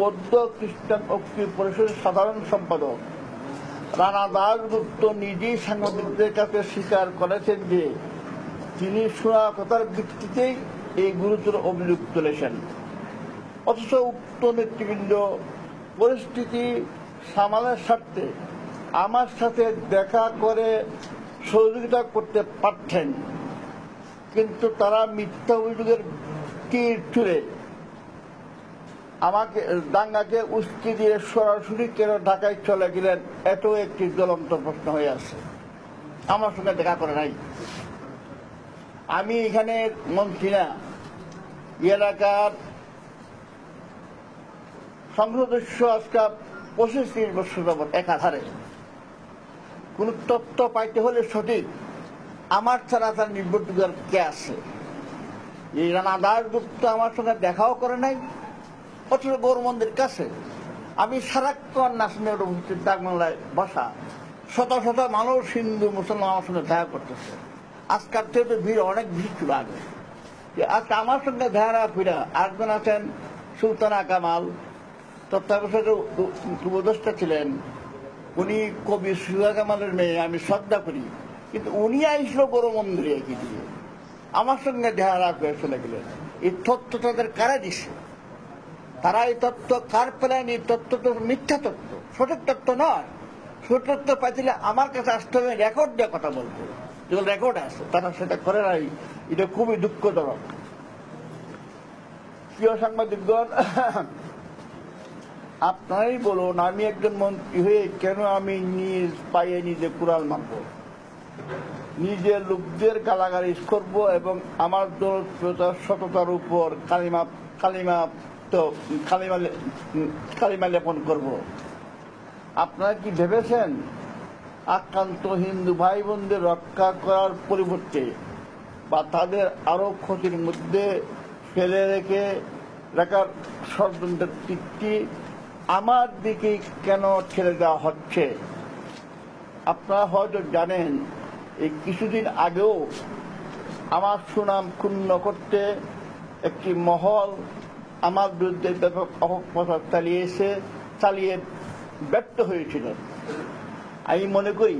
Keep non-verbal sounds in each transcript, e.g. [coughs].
বৌদ্ধ, খ্রিস্টান ঐক্য পরিষদের সাধারণ সম্পাদক। রানা দাসগুপ্ত নিজেই সাংবাদিকদের কাছে স্বীকার করেছেন যে, তিনি শোনা কথার ভিত্তিতেই এই গুরুতর অভিযোগ তুলেছেন। অথচ উক্ত নেতৃবৃন্দ পরিস্থিতি সামালের স্বার্থে আমার সাথে দেখা করে সহযোগিতা করতে পারতেন। কিন্তু তারা মিথ্যা অভিযোগের তীর ছুড়ে আমাকে, দাঙ্গাকে উস্কে দিয়ে সরাসরি কেন ঢাকায় চলে গেলেন? এত একটি জ্বলন্ত প্রশ্ন হয়ে আছে। আমার সঙ্গে দেখা করে নাই। আমি এখানে মন্ত্রী না। এলাকার সংসদস্য সদস্য আজকে পঁচিশ তিরিশ বছর যাবৎ একাধারে কোন তথ্য পাইতে হলে সঠিক। আমার ছাড়া তার নির্ভরযোগ্য কে আছে? এই রানা দাসগুপ্ত আমার সঙ্গে দেখাও করে নাই। অথচ গৌর মন্দির কাছে। আমি সারাক্ষণ নাসিমের উপস্থিত ডাকবাংলায় বসা। শত শত মানুষ হিন্দু, মুসলমান আমার সঙ্গে দেখা করতেছে। আজকাল থেকে ভিড়, অনেক ভিড় ছিল আগে। আজকে আমার সঙ্গে দেখা ফিরা আরেকজন আছেন সুলতানা কামাল। তত্ত্বাবধায়ক উপদেষ্টা ছিলেন। উনি কবি সুজা কামালের মেয়ে, আমি শ্রদ্ধা করি। কিন্তু উনি আইসল বড় মন্দিরে কি দিয়ে আমার সঙ্গে দেখা রাখ হয়ে চলে গেলেন। এই তথ্য তাদের কারা দিছে? তারা এই তত্ত্ব কার পেলেন এই তত্ত্ব তো মিথ্যা তত্ত্ব। সঠিক তত্ত্ব নয়। সঠিক তত্ত্ব পাইছিলে আমার কাছে আসতে হবে রেকর্ড দিয়ে কথা বলতে যেগুলো রেকর্ড আছে তারা সেটা করে নাই এটা খুবই দুঃখজনক। প্রিয় সাংবাদিকগণ, [coughs] আপনারাই বলুন, আমি একজন মন্ত্রী হয়ে কেন আমি নিজ পায়ে নিজে কুড়াল মারব? নিজের লোকদের গালাগালি করব এবং আমার দলপ্রতার সততার উপর কালিমা কালিমা তো কালিমা লেপন করব। আপনারা কি ভেবেছেন আক্রান্ত হিন্দু ভাই বোনদের রক্ষা করার পরিবর্তে বা তাদের আরও ক্ষতির মধ্যে ফেলে রেখে রাখার ষড়যন্ত্রের দিকটি আমার দিকে কেন ছেড়ে দেওয়া হচ্ছে? আপনারা হয়তো জানেন, এই কিছুদিন আগেও আমার সুনাম ক্ষুণ্ণ করতে একটি মহল আমার বিরুদ্ধে ব্যাপক অপপ্রচার চালিয়েছে চালিয়ে ব্যর্থ হয়েছিল। আমি মনে করি,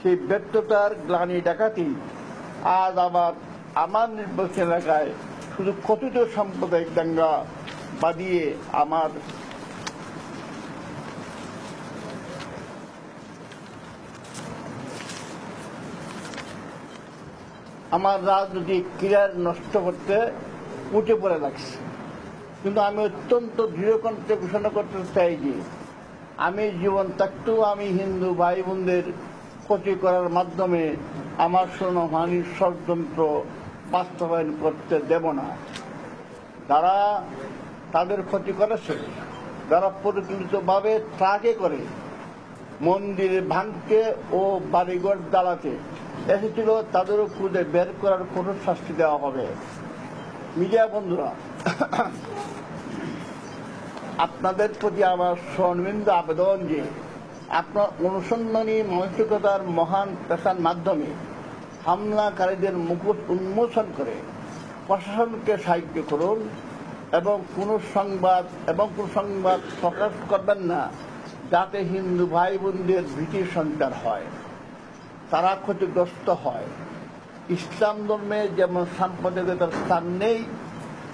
সেই ব্যর্থতার গ্লানি ডাকাতি আজ আবার আমার নির্বাচন এলাকায় শুধু কথিত সাম্প্রদায়িক দাঙ্গা বাদিয়ে আমার আমার রাজনৈতিক ক্রিয়ার নষ্ট করতে উঠে পড়ে লাগছে। কিন্তু আমি অত্যন্ত দৃঢ়কণ্ঠে ঘোষণা করতে চাই যে আমি জীবন থাকতেও আমি হিন্দু ভাই বোনদের ক্ষতি করার মাধ্যমে আমার সোনহানির ষড়যন্ত্র বাস্তবায়ন করতে দেব না। তারা তাদের ক্ষতি করেছে, যারা পরিকল্পিতভাবে ট্রাকে করে মন্দির ভাঙতে ও বাড়িঘর জ্বালাতে, এসেছিল তাদেরও খুঁজে বের করার কঠোর শাস্তি দেওয়া হবে। মিডিয়া বন্ধুরা, আপনাদের প্রতি আমার সন্মিন্দ আবেদন যে আপনার অনুসন্ধানী মানসিকতার মহান পেশার মাধ্যমে হামলাকারীদের মুখোশ উন্মোচন করে প্রশাসনকে সাহায্য করুন এবং কোন সংবাদ এবং কোন সংবাদ প্রকাশ করবেন না, যাতে হিন্দু ভাই বোনদের ভীতির সঞ্চার হয়, তারা ক্ষতিগ্রস্ত হয়। ইসলাম ধর্মে যেমন সাম্প্রদায়িকতার স্থান নেই,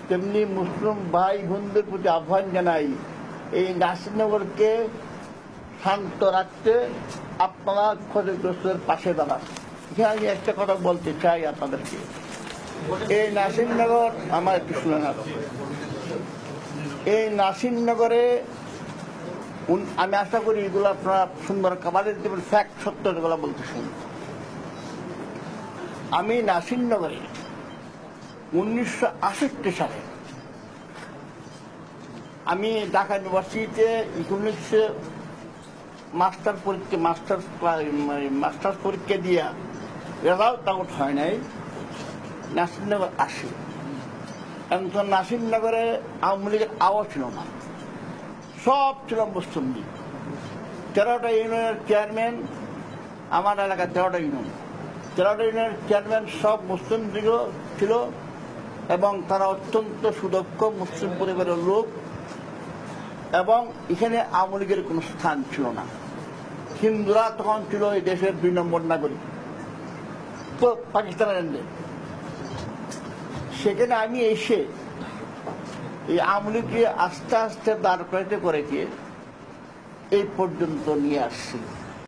তেমনি মুসলিম ভাই বোনদের প্রতি আহ্বান জানাই, এই নাসিরনগরকে শান্ত রাখতে আপনারা ক্ষতিগ্রস্তের পাশে দাঁড়ান। এখানে আমি একটা কথা বলতে চাই আপনাদেরকে। এই নাসিরনগর আমার একটু শুনে না এই নাসিরনগরে উন- আমি আশা করি এগুলো আপনারা সুন্দর কাবাদের দেবেন ফ্যাক্ট সত্য এগুলো বলতেছেন আমি নাসিরনগরে উনিশশো আষট্টি সালে আমি ঢাকা ইউনিভার্সিটিতে ইকোনমিক্সে মাস্টার পরীক্ষা মাস্টার মাস্টার্স পরীক্ষা দিয়া রেজাল্ট আউট হয় নাই নাসিরনগর আসি। এখন তো নাসিরনগরে আওয়ামী লীগের আওয়াজ ছিল না। সব ছিল মুসলিম লীগ। তেরোটা ইউনিয়নের চেয়ারম্যান আমার এলাকার তেরোটা ইউনিয়ন। ইউনিয়নের চেয়ারম্যান সব মুসলিম ছিল এবং তারা অত্যন্ত সুদক্ষ মুসলিম পরিবারের লোক এবং এখানে আওয়ামী লীগের কোনো স্থান ছিল না। হিন্দুরা তখন ছিল এই দেশের দুই নম্বর নাগরিক। পাকিস্তানের সেখানে আমি এসে এই আওয়ামী লীগকে আস্তে আস্তে দাঁড় করাইতে করেছে এই পর্যন্ত নিয়ে আসছি।